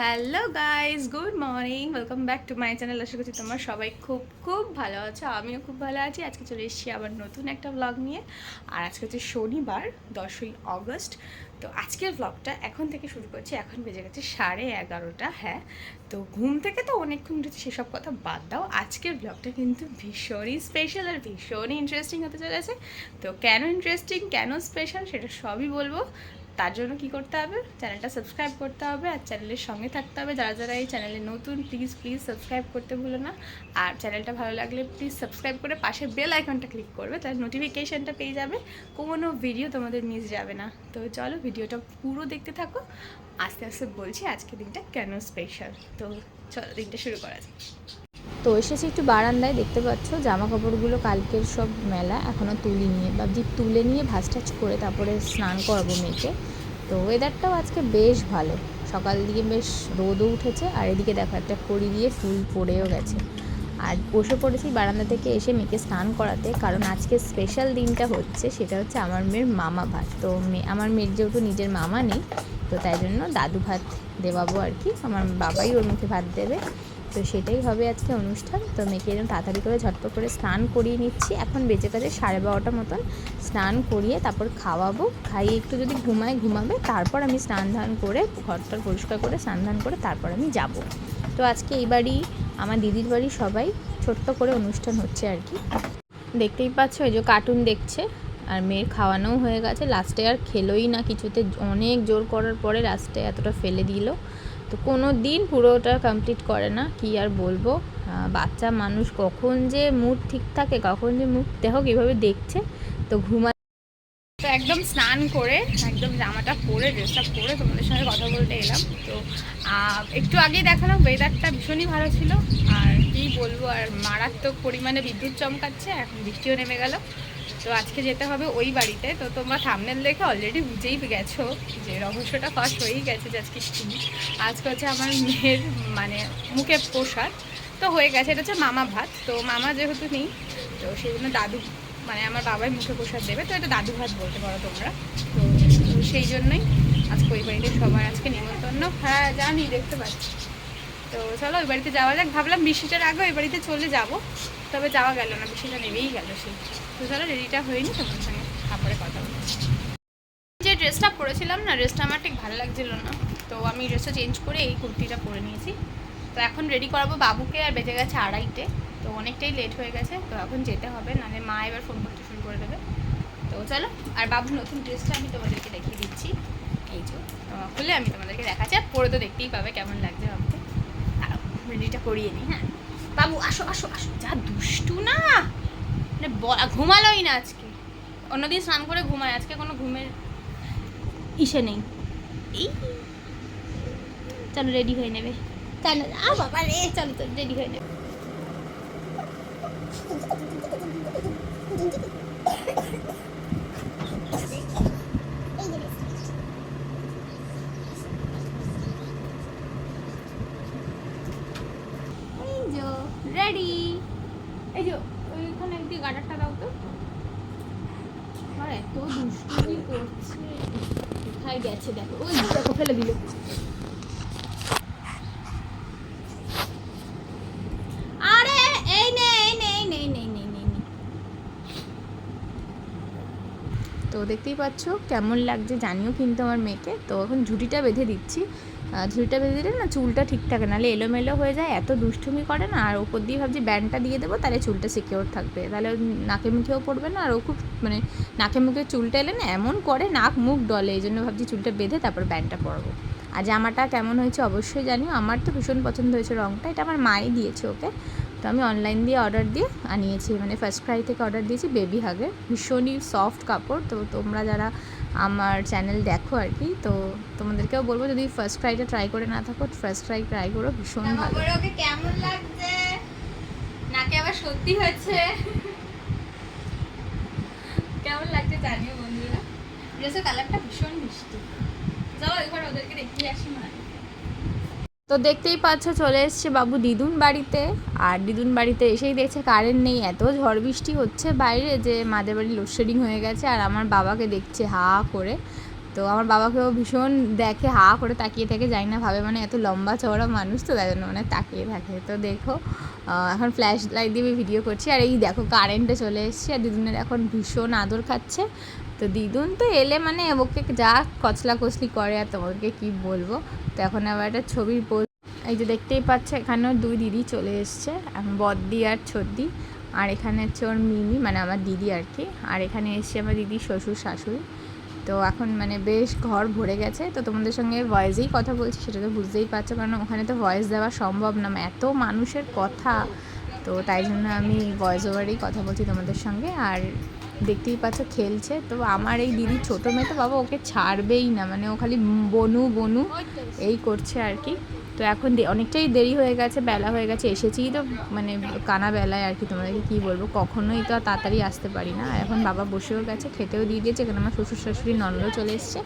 Hello guys good morning welcome back to my channel আশা করছি তোমরা সবাই খুব খুব ভালো আছো। আমিও খুব ভালো আছি। আজকে চলে এসেছি আবার নতুন একটা ব্লগ নিয়ে। আর আজকে হচ্ছে শনিবার, দশই অগস্ট তো আজকের ব্লগটা এখন থেকে শুরু করছি। এখন বেজে গেছে সাড়ে এগারোটা। হ্যাঁ তো ঘুম থেকে তো অনেকক্ষণ উঠেছি, সেসব কথা বাদ দাও। আজকের ব্লগটা কিন্তু ভীষণই স্পেশাল আর ভীষণই ইন্টারেস্টিং হতে চলেছে। তো কেন ইন্টারেস্টিং কেন স্পেশাল সেটা সবই বলব। তার জন্য কি করতে হবে? চ্যানেলটা সাবস্ক্রাইব করতে হবে আর চ্যানেলের সঙ্গে থাকতে হবে। যারা যারা এই চ্যানেলে নতুন প্লিজ প্লিজ সাবস্ক্রাইব করতে ভুলো না। আর চ্যানেলটা ভালো লাগলে প্লিজ সাবস্ক্রাইব করে পাশে বেল আইকনটা ক্লিক করবে, তাহলে নোটিফিকেশানটা পেয়ে যাবে। কোনো ভিডিও তোমাদের মিস যাবে না। তো চলো ভিডিওটা পুরো দেখতে থাকো। আস্তে আস্তে বলছি আজকে দিনটা কেন স্পেশাল তো চলো দিনটা শুরু করা যাক। তো এসেছি একটু বারান্দায়, দেখতে পাচ্ছ জামা কাপড়গুলো কালকের সব মেলা এখনও তুলি নিয়ে, ভাবছি তুলে নিয়ে ভাজ টাজ করে তারপরে স্নান করাবো মেয়েকে। তো ওয়েদারটাও আজকে বেশ ভালো। সকাল দিকে বেশ রোদও উঠেছে, আর এদিকে দেখো একটা কড়ি দিয়ে ফুল পড়েও গেছে। আর বসে পড়েছি বারান্দা থেকে এসে মেয়েকে স্নান করাতে, কারণ আজকে স্পেশাল দিনটা হচ্ছে, সেটা হচ্ছে আমার মেয়ের মামা ভাত। তো আমার মেয়ের যেহেতু নিজের মামা নেই, তো তাই জন্য দাদু ভাত দেওয়াবো আর কি, আমার বাবাই ওর মুখে ভাত দেবে। তো সেটাই হবে আজকে অনুষ্ঠান। তো মেয়েকে এরকম তাড়াতাড়ি করে ঝটপট করে স্নান করিয়ে নিচ্ছি। এখন বেঁচে কাছে সাড়ে বারোটা মতন স্নান করিয়ে তারপর খাওয়াবো। খাইয়ে একটু যদি ঘুমায়, ঘুমাবে, তারপর আমি স্নান ধান করে, ঘরটার পরিষ্কার করে, স্নান ধান করে তারপর আমি যাব। তো আজকে এই বাড়ি, আমার দিদির বাড়ি সবাই ছোট্ট করে অনুষ্ঠান হচ্ছে আর কি। দেখতেই পাচ্ছ, এই যে কার্টুন দেখছে। আর মেয়ের খাওয়ানোও হয়ে গেছে। লাস্টে আর খেলোই না কিছুতে। অনেক জোর করার পরে লাস্টে এতটা ফেলে দিল। তো কোনো দিন পুরোটা কমপ্লিট করে না, কি আর বলব? বাচ্চা মানুষ কখন যে মুড ঠিক থাকে, কখন যে মুড দেখো কীভাবে দেখছে, তো ঘুমা একদম স্নান করে, একদম জামাটা পরে ড্রেসটা পরে তোমাদের সঙ্গে কথা বলতে এলাম। তো একটু আগেই দেখালাম ওয়েদারটা ভীষণই ভালো ছিল। আর কি বলব, আর মারাত্মক পরিমাণে বিদ্যুৎ চমকাচ্ছে, এখন বৃষ্টিও নেমে গেল। তো আজকে যেতে হবে ওই বাড়িতে। তো তোমরা থামনেল দেখে অলরেডি বুঝেই গেছো যে রহস্যটা ফার্স্ট হয়েই গেছে যে আজকে কি। আজকে হচ্ছে আমার মেয়ের মানে মুখে প্রসাদ। তো হয়ে গেছে, এটা হচ্ছে মামা ভাত। তো মামা যেহেতু নেই, তো সেই জন্য দাদু মানে আমার বাবাই মুখে প্রসাদ দেবে, তো এটা দাদু ভাত বলতে পারো তোমরা। তো সেই জন্যই আজকে ওই বাড়িতে সবার আজকে নিমন্ত্রণ। হ্যাঁ জানি, দেখতে পাচ্ছি। তো চলো ওই বাড়িতে যাওয়া যাক। ভাবলাম বৃষ্টিটার আগে ওই বাড়িতে চলে যাব। তবে যাওয়া গেল না, বৃষ্টিটা নেমেই গেল সেই। তো চলো, রেডিটা হয়নি তোমার সঙ্গে তারপরে কথা বলছি যে ড্রেসটা পরেছিলাম না, ড্রেসটা আমার ঠিক ভালো লাগছিল না। তো আমি ড্রেসটা চেঞ্জ করে এই কুর্তিটা পরে নিয়েছি। তো এখন রেডি করাবো বাবুকে, আর বেজে গেছে আড়াইটে। তো অনেকটাই লেট হয়ে গেছে, তো এখন যেতে হবে, নাহলে মা এবার ফোন করতে শুরু করে দেবে। তো চলো, আর বাবুর নতুন ড্রেসটা আমি তোমাদেরকে দেখিয়ে দিচ্ছি। এই যে খুলে আমি তোমাদেরকে দেখাচ্ছি, আর পরে তো দেখতেই পাবে কেমন লাগছে বাবুকে রেডিটা করিয়ে নিই হ্যাঁ। বাবু, আসো আসো আসো। যা দুষ্টু না! মানে ঘুমালোই না আজকে। অন্যদিন স্নান করে ঘুমায়, আজকে কোনো ঘুমের ইসে নেই। চলো রেডি হয়ে নেবে। চলো বাবা রে, চলো তো রেডি হয়ে নেবে। রেডি এই ওইখানে একটি গাডারটা দাও তো। আর, এত দুষ্টুমি করছে। কোথায় গেছে? দেখো, ওই দেখো, ফেলে দিল আরে এই নে এই নে এই নে এই নে এই নে, এই নে, এই নে। তো দেখতেই পাচ্ছ কেমন লাগছে জানিও কিন্তু আমার মেয়েকে। তো এখন ঝুঁটিটা বেঁধে দিচ্ছি। ঝুঁটিটা বেঁধে দিলে না চুলটা ঠিক থাকে নাহলে এলোমেলো হয়ে যায়, এত দুষ্টুমি করে না। আর ওপর দিয়ে ভাবছি ব্যান্ডটা দিয়ে দেবো, তাহলে চুলটা সিকিওর থাকবে। তাহলে নাকে মুখেও পড়বে না, আর ও খুব মানে নাকে মুখে চুলটা এলে না এমন করে নাক মুখ ডলে, এই জন্য ভাবছি চুলটা বেঁধে তারপর ব্যান্ডটা পরবো। আর জামাটা কেমন হয়েছে অবশ্যই জানিও, আমার তো ভীষণ পছন্দ হয়েছে রঙটা এটা আমার মাই দিয়েছে ওকে। তো আমি অনলাইন দিয়ে অর্ডার দিয়ে আনিয়েছি। মানে ফার্স্ট ক্রাই থেকে অর্ডার দিয়েছি বেবি হাগের ভীষণই সফট কাপড়। তো তোমরা যারা আমার চ্যানেল দেখো আর কি তো তোমাদেরকেও বলব যদি ফার্স্ট ক্রাইটা ট্রাই করে না থাকো ফার্স্ট ক্রাই ট্রাই করো ভীষণ ভালো। কেমন লাগছে? নাকে আবার সত্যি হয়েছে কেমন লাগছে জানিও বন্ধুরা। ড্রেসের কালারটা ভীষণ মিষ্টি। যাও এবার ওদেরকে দেখিয়ে আসি মানে তো দেখতেই পাচ্ছ, চলে এসছে বাবু দিদুন বাড়িতে। আর দিদুন বাড়িতে এসেই দেখছে কারেন্ট নেই, এত ঝড় বৃষ্টি হচ্ছে বাইরে যে মাদের বাড়ি লোডশেডিং হয়ে গেছে আর আমার বাবাকে দেখছে হা করে। তো আমার বাবাকেও ভীষণ দেখে হা করে তাকিয়ে থাকে, জানি না ভাবে মানে এত লম্বা চওড়া মানুষ তো, তাই জন্য মানে তাকিয়ে থাকে। তো দেখো এখন ফ্ল্যাশ লাইট দিয়ে ভিডিও করছি আর এই দেখো কারেন্টে চলে এসেছি আর দিদুনের এখন ভীষণ আদর খাচ্ছে। তো দিদুন তো এলে মানে ওকে যা কচলা কচলি করে আর তোমাকে কি বলব? তো এখন আবার একটা ছবির পোজ এই যে দেখতেই পাচ্ছ, এখানেও দুই দিদি চলে এসছে বদ্দি আর ছদ্দি। আর এখানে হচ্ছে ওর মিমি মানে আমার দিদি আর কি। আর এখানে এসছে আমার দিদি শ্বশুর শাশুড়ি। তো এখন মানে বেশ ঘর ভরে গেছে। তো তোমাদের সঙ্গে ভয়েসেই কথা বলছি, সেটা তো বুঝতেই পারছ, কারণ ওখানে তো ভয়েস দেওয়া সম্ভব না এত মানুষের কথা। তো তাই জন্য আমি ভয়েস ওভারেই কথা বলছি তোমাদের সঙ্গে। আর দেখতেই পাচ্ছ খেলছে তো আমার এই দিদি ছোটো মেয়ে তো বাবা ওকে ছাড়বেই না মানে ও খালি বনু বনু এই করছে আর কি তো এখন অনেকটাই দেরি হয়ে গেছে বেলা হয়ে গেছে এসেছি তো মানে কানা বেলায় আর কি তোমাদেরকে কী বলব কখনোই তো তাড়াতাড়ি আসতে পারি না এখন বাবা বসেও গেছে খেতেও দিয়ে দিয়েছে এখানে আমার শ্বশুর শাশুড়ি ননদও চলে এসছে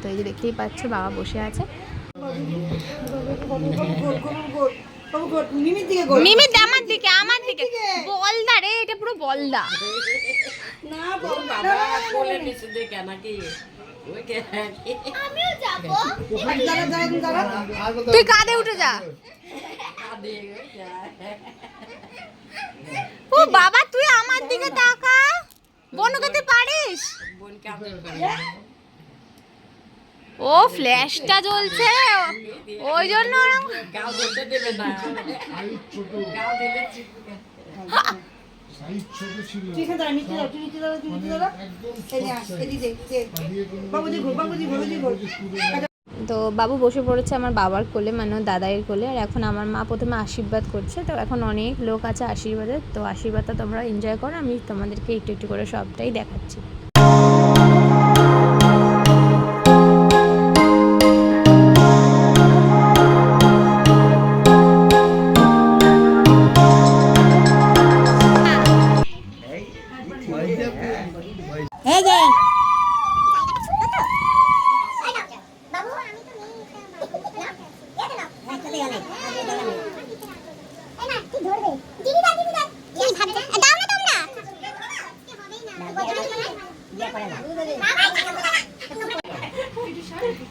তো এই যে দেখতেই পাচ্ছ বাবা বসে আছে মিমির দিকে মিমি আমার দিকে আমার দিকে। বলদা রে এটা পুরো বলদা। না বাবা কোলে নিচে দেখে নাকি? তুই কাঁধে উঠে যা। ও বাবা তুই আমার দিকে তাকা। বনুকে তুই পারিস? বোনকে ও ফ্ল্যাশটা জ্বলছে। ওই জন্য তো বাবু বসে পড়েছে আমার বাবার কোলে মানে দাদাইয়ের কোলে আর এখন আমার মা প্রথমে আশীর্বাদ করছে। তো এখন অনেক লোক আছে আশীর্বাদে তো আশীর্বাদটা তোমরা এনজয় করো আমি তোমাদেরকে একটু একটু করে সবটাই দেখাচ্ছি।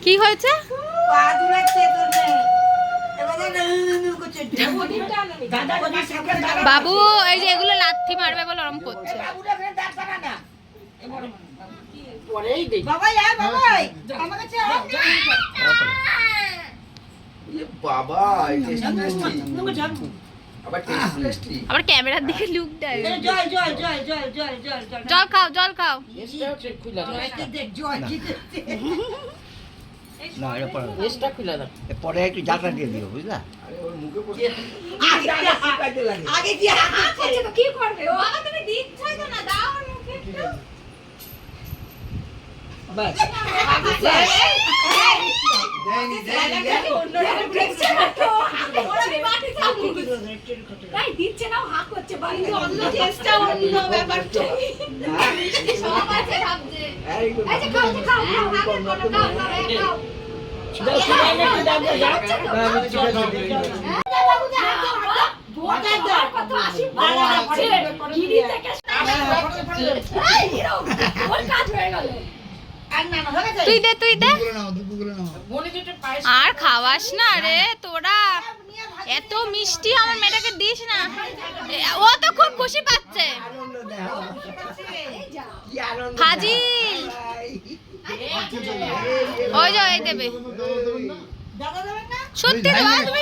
কি হয়েছে? বাবু এই যে এগুলো লাথি মারবে বলে ওরম করছে। বাবা আবার ক্যামেরার দিকে লুক দেয়। জল খাও জল খাও। পরে একটু জালটা দিয়ে দিও বুঝলা? তাই দিচ্ছে না হা করছে বাড়িতে অন্য চেষ্টা অন্য ব্যাপারটা সব আছে ভাবছে আচ্ছা খাও খাও খাও খাও খাও খাও কাজ হয়ে গেল তুই দে তুই দে। আর খাওয়াস না রে তোরা এত মিষ্টি আমার মেয়েটাকে দিস না। ও তো খুব খুশি পাচ্ছে। ফাজিল। ওই যে এই দেবে। সত্যি তো আর তুমি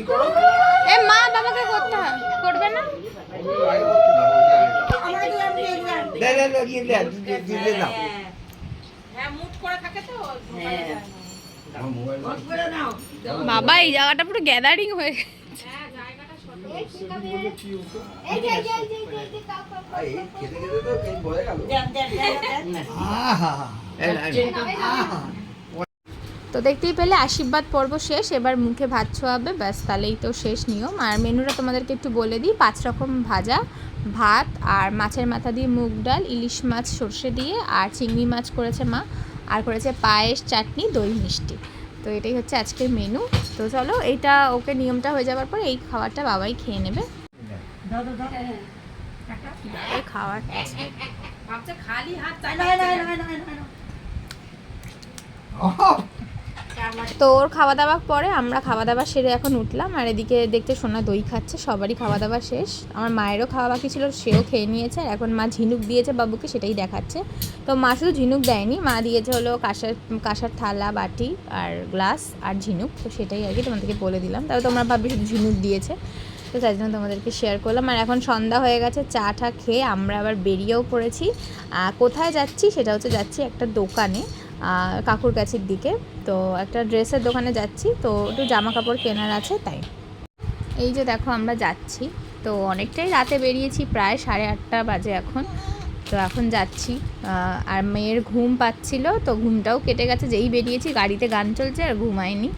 তুমি করো এ মা বাবাকে করতে হয় করবে না দে দে দে দিয়ে দে দিয়ে- হ্যাঁ মুট করে থাকে তো হ্যাঁ। বাবা এই জায়গাটা পুরো গ্যাদারিং হয়ে গেছে খেতে তো দেখতেই পেলে আশীর্বাদ পর্ব শেষ এবার মুখে ভাত ছোঁয়াবে ব্যাস তাহলেই তো শেষ নিয়ম। আর মেনুটা তোমাদেরকে একটু বলে দিই পাঁচ রকম ভাজা ভাত আর মাছের মাথা দিয়ে মুগ ডাল ইলিশ মাছ সর্ষে দিয়ে আর চিংড়ি মাছ করেছে মা আর করেছে পায়েস চাটনি দই মিষ্টি। তো এটাই হচ্ছে আজকের মেনু। তো চলো এইটা ওকে নিয়মটা হয়ে যাওয়ার পর এই খাবারটা বাবাই খেয়ে নেবে। খাওয়ার না না না না না না তো ওর খাওয়া দাওয়া পরে আমরা খাওয়া দাওয়া সেরে এখন উঠলাম, আর এদিকে দেখতে সোনা দই খাচ্ছে, সবারই খাওয়া দাওয়া শেষ। আমার মায়েরও খাওয়া বাকি ছিল, সেও খেয়ে নিয়েছে, আর এখন মা ঝিনুক দিয়েছে, বাবুকে সেটাই দেখাচ্ছে। তো মা শুধু ঝিনুক দেয়নি, মা দিয়েছে হলো কাঁসার কাঁসার থালা, বাটি, আর গ্লাস, আর ঝিনুক, তো সেটাই আর কি তোমাদেরকে বলে দিলাম। তবে তোমরা ভাববে শুধু ঝিনুক দিয়েছে, তো তাই জন্য তোমাদেরকে শেয়ার করলাম। আর এখন সন্ধ্যা হয়ে গেছে চা টা খেয়ে আমরা আবার বেরিয়েও পড়েছি। কোথায় যাচ্ছি সেটা হচ্ছে যাচ্ছি একটা দোকানে। কাকুর কাছের দিকে। তো একটা ড্রেসের দোকানে যাচ্ছি, তো একটু জামা কাপড় কেনার আছে তাই। এই যে দেখো আমরা যাচ্ছি, তো অনেকটাই রাতে বেরিয়েছি, প্রায় সাড়ে আটটা বাজে এখন। তো এখন যাচ্ছি আর মেয়ের ঘুম পাচ্ছিল, তো ঘুমটাও কেটে গেছে, যেই বেরিয়েছি গাড়িতে গান চলছে আর ঘুমায়নি।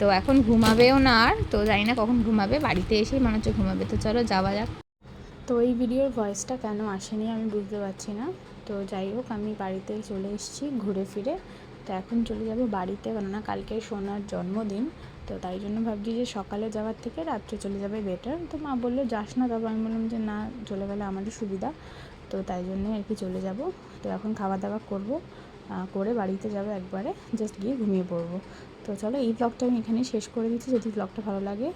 তো এখন ঘুমাবেও না আর, তো জানি না কখন ঘুমাবে, বাড়িতে এসেই মনে হচ্ছে ঘুমাবে। তো চলো যাওয়া যাক। তো এই ভিডিওর ভয়েসটা কেন আসেনি আমি বুঝতে পারছি না। তো যাই হোক, আমি বাড়িতে চলে এসেছি ঘুরে ফিরে। তো এখন চলে যাব বাড়িতে, কেননা কালকে সোনার জন্মদিন। তো তাই জন্য ভাবছি যে সকালে যাওয়ার থেকে রাত্রে চলে যাবে বেটার তো মা বলল, যাস না তবে আমি বললাম যে, না, চলে গেলে আমারই সুবিধা। তো তাই জন্যই আর কি চলে যাব। তো এখন খাওয়া দাওয়া করব করে বাড়িতে যাব একবারে জাস্ট গিয়ে ঘুমিয়ে পড়ব। তো চলো, এই ব্লগটা আমি এখানেই শেষ করে দিচ্ছি। যদি ব্লগটা ভালো লাগে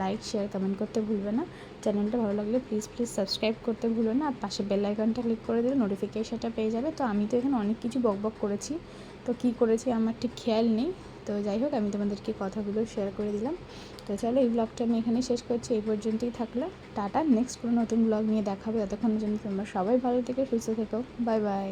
লাইক শেয়ার কমেন্ট করতে ভুলবে না। চ্যানেলটা ভালো লাগলে প্লিজ প্লিজ সাবস্ক্রাইব করতে ভুলবে না। আর পাশে বেল আইকনটা ক্লিক করে দিলে নোটিফিকেশনটা পেয়ে যাবে। তো আমি তো এখানে অনেক কিছু বকবক করেছি। তো কী করেছি আমার ঠিক খেয়াল নেই। তো যাই হোক, আমি তোমাদেরকে কথাগুলো শেয়ার করে দিলাম। তো চলো এই ব্লগটা আমি এখানে শেষ করছি। এই পর্যন্তই থাকল। টাটা নেক্সট কোনো নতুন ব্লগ নিয়ে দেখাবে। ততক্ষণের জন্য তোমরা সবাই ভালো থেকে, সুস্থ থেকো। Bye bye